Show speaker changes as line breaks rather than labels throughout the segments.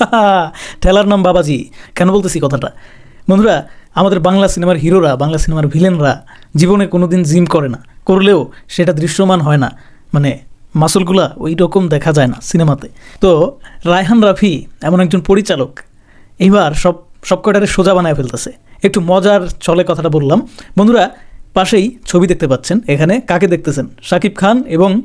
ঠেলার নাম বাবাজি। কেন বলতেছি কথাটা? বন্ধুরা, আমাদের বাংলা সিনেমার হিরোরা, বাংলা সিনেমার ভিলেনরা জীবনে কোনোদিন জিম করে না। করলেও সেটা দৃশ্যমান হয় না। মানে মাসুলগুলা ওই রকম দেখা যায় না সিনেমাতে। তো রায়হান রাফি এমন একজন পরিচালক এইবার সব সব কটারে সোজা বানায় ফেলতেছে। একটু মজার চলে কথাটা বললাম। বন্ধুরা, পাশেই ছবি দেখতে পাচ্ছেন। এখানে কাকে দেখতেছেন? শাকিব খান এবং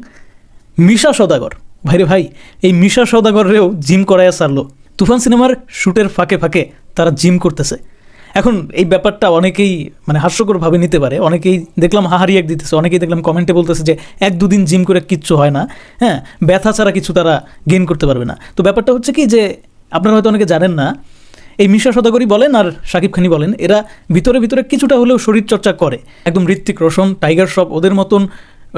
মিশা সদাগর ভাইরে ভাই, এই মিশা সদাগরেও জিম করাইয়া সারলো তুফান সিনেমার শ্যুটের ফাঁকে ফাঁকে তারা জিম করতেছে। এখন এই ব্যাপারটা অনেকেই মানে হাস্যকরভাবে নিতে পারে। অনেকেই দেখলাম হাহারি এক দিতেছে, অনেকেই দেখলাম কমেন্টে বলতেছে যে এক দুদিন জিম করে কিচ্ছু হয় না হ্যাঁ ব্যথা ছাড়া কিছু তারা গেইন করতে পারবে না। তো ব্যাপারটা হচ্ছে কি যে আপনারা হয়তো অনেকে জানেন না, এই মিশা সদাগরই বলেন আর সাকিব খানি বলেন, এরা ভিতরে ভিতরে কিছুটা হলেও শরীর চর্চা করে। একদম ঋত্বিক রোশন, টাইগার শ্রফ, ওদের মতন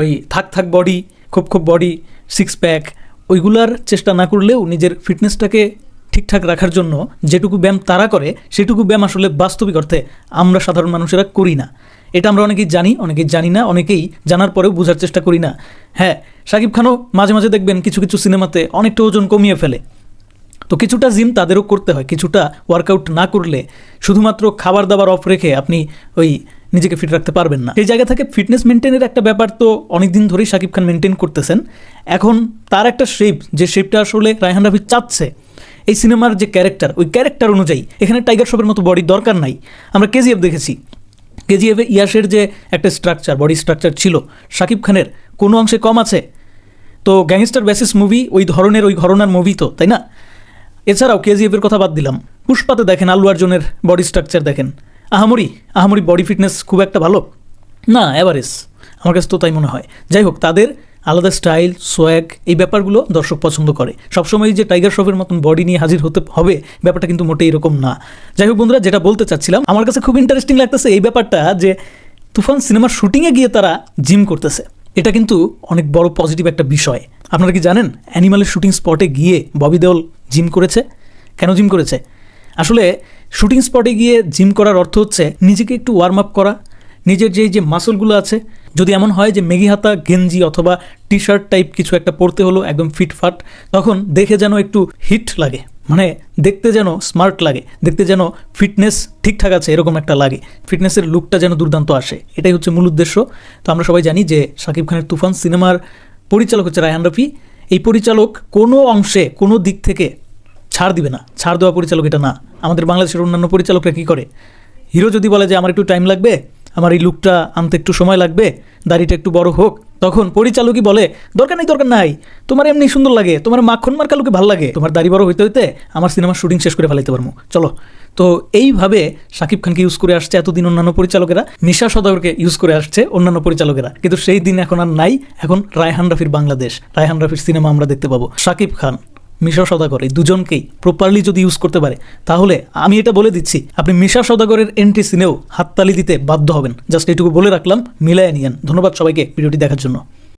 ওই থাক থাক বডি খুব খুব বডি সিক্স প্যাক ওইগুলার চেষ্টা না করলেও নিজের ফিটনেসটাকে ঠিকঠাক রাখার জন্য যেটুকু ব্যায়াম তারা করে, সেটুকু ব্যায়াম আসলে বাস্তবিক অর্থে আমরা সাধারণ মানুষেরা করি না। এটা আমরা অনেকেই জানি অনেকেই জানি না, অনেকেই জানার পরেও বোঝার চেষ্টা করি না। হ্যাঁ শাকিব খানও মাঝে মাঝে দেখবেন কিছু কিছু সিনেমাতে অনেকটা ওজন কমিয়ে ফেলে। তো কিছুটা জিম তাদেরও করতে হয়, কিছুটা ওয়ার্কআউট না করলে শুধুমাত্র খাবার দাবার অফ রেখে আপনি ওই নিজেকে ফিট রাখতে পারবেন না। সেই জায়গা থেকে ফিটনেস মেনটেনের একটা ব্যাপার তো অনেক দিন ধরেই শাকিব খান মেনটেন করতেছেন। এখন তার একটা শেপ যে শেপটা আসলে রায়হান রাফি চাচ্ছে এই সিনেমার যে ক্যারেক্টার, ওই ক্যারেক্টার অনুযায়ী এখানে টাইগার শপের মতো বডি দরকার নাই। আমরা কেজিএফ দেখেছি। কেজিএফে ইয়াসের যে একটা স্ট্রাকচার বডি স্ট্রাকচার ছিল, শাকিব খানের কোনো অংশে কম আছে। তো গ্যাংস্টার বেসিস মুভি ওই ধরনের, ওই ঘরনার মুভি তো, তাই না? এছাড়াও কেজিএফের কথা বাদ দিলাম। পুষ্পাতে দেখেন আল্লু অর্জুনের বডি স্ট্রাকচার দেখেন। আহামরি আহামরি বডি ফিটনেস খুব একটা ভালো? না অ্যাভারেজ আমার কাছে তো তাই মনে হয়। যাই হোক, তাদের আলাদা স্টাইল সোয়াগ এই ব্যাপারগুলো দর্শক পছন্দ করে। সবসময় যে টাইগার শ্রফের মতন বডি নিয়ে হাজির হতে হবে, ব্যাপারটা কিন্তু মোটেই এরকম না। যাই হোক বন্ধুরা, যেটা বলতে চাচ্ছিলাম, আমার কাছে খুব ইন্টারেস্টিং লাগতেছে এই ব্যাপারটা যে, তুফান সিনেমার শুটিংয়ে গিয়ে তারা জিম করতেছে। এটা কিন্তু অনেক বড় পজিটিভ একটা বিষয়। আপনারা কি জানেন অ্যানিমালের শুটিং স্পটে গিয়ে ববি দেওল জিম করেছে? কেন জিম করেছে? আসলে শুটিং স্পটে গিয়ে জিম করার অর্থ হচ্ছে, নিজেকে একটু ওয়ার্ম আপ করা নিজের যে যে মাসলগুলো আছে, যদি এমন হয় যে মেগি হাতা গেঞ্জি অথবা টি শার্ট টাইপ কিছু একটা পরতে হলো একদম ফিটফাট, তখন দেখে যেন একটু হিট লাগে। মানে দেখতে যেন স্মার্ট লাগে, দেখতে যেন ফিটনেস ঠিকঠাক আছে এরকম একটা লাগে, ফিটনেসের লুকটা যেন দুর্দান্ত আসে। এটাই হচ্ছে মূল উদ্দেশ্য। তো আমরা সবাই জানি যে শাকিব খানের তুফান সিনেমার পরিচালক হচ্ছে রায়হান রফি। এই পরিচালক কোনো অংশে, কোনো দিক থেকে ছাড় দিবে না, ছাড় দেওয়া পরিচালক এটা না। আমাদের বাংলাদেশের অন্যান্য পরিচালকরা কী করে? হিরো যদি বলে যে, আমার একটু টাইম লাগবে? আমার এই লুকটা আনতে একটু সময় লাগবে, দাড়িটা একটু বড় হোক। তখন পরিচালকই বলে, দরকার নেই, দরকার নাই। তোমার এমনি সুন্দর লাগে। তোমার মাখন মার্কা লোকে ভালো লাগে। তোমার দাড়ি বড় হইতে হইতে আমার সিনেমার শুটিং শেষ করে ফেলাইতে পারব। চলো। তো এইভাবে শাকিব খানকে ইউজ করে আসছে এতদিন অন্যান্য পরিচালকেরা। নিশা সদাগরকে ইউজ করে আসছে অন্যান্য পরিচালকেরা। কিন্তু সেই দিন এখন আর নাই। এখন রায়হান রাফির বাংলাদেশ। রায়হান রাফির সিনেমা আমরা দেখতে পাবো। শাকিব খান। মিশা সদাগর এই দুজনকেই প্রপারলি যদি ইউজ করতে পারে, তাহলে আমি এটা বলে দিচ্ছি, আপনি মিশা সদাগরের এন্ট্রি সিনেও হাততালি দিতে বাধ্য হবেন। জাস্ট এটুকু বলে রাখলাম, মিলায় নিয়েন। ধন্যবাদ সবাইকে ভিডিওটি দেখার জন্য।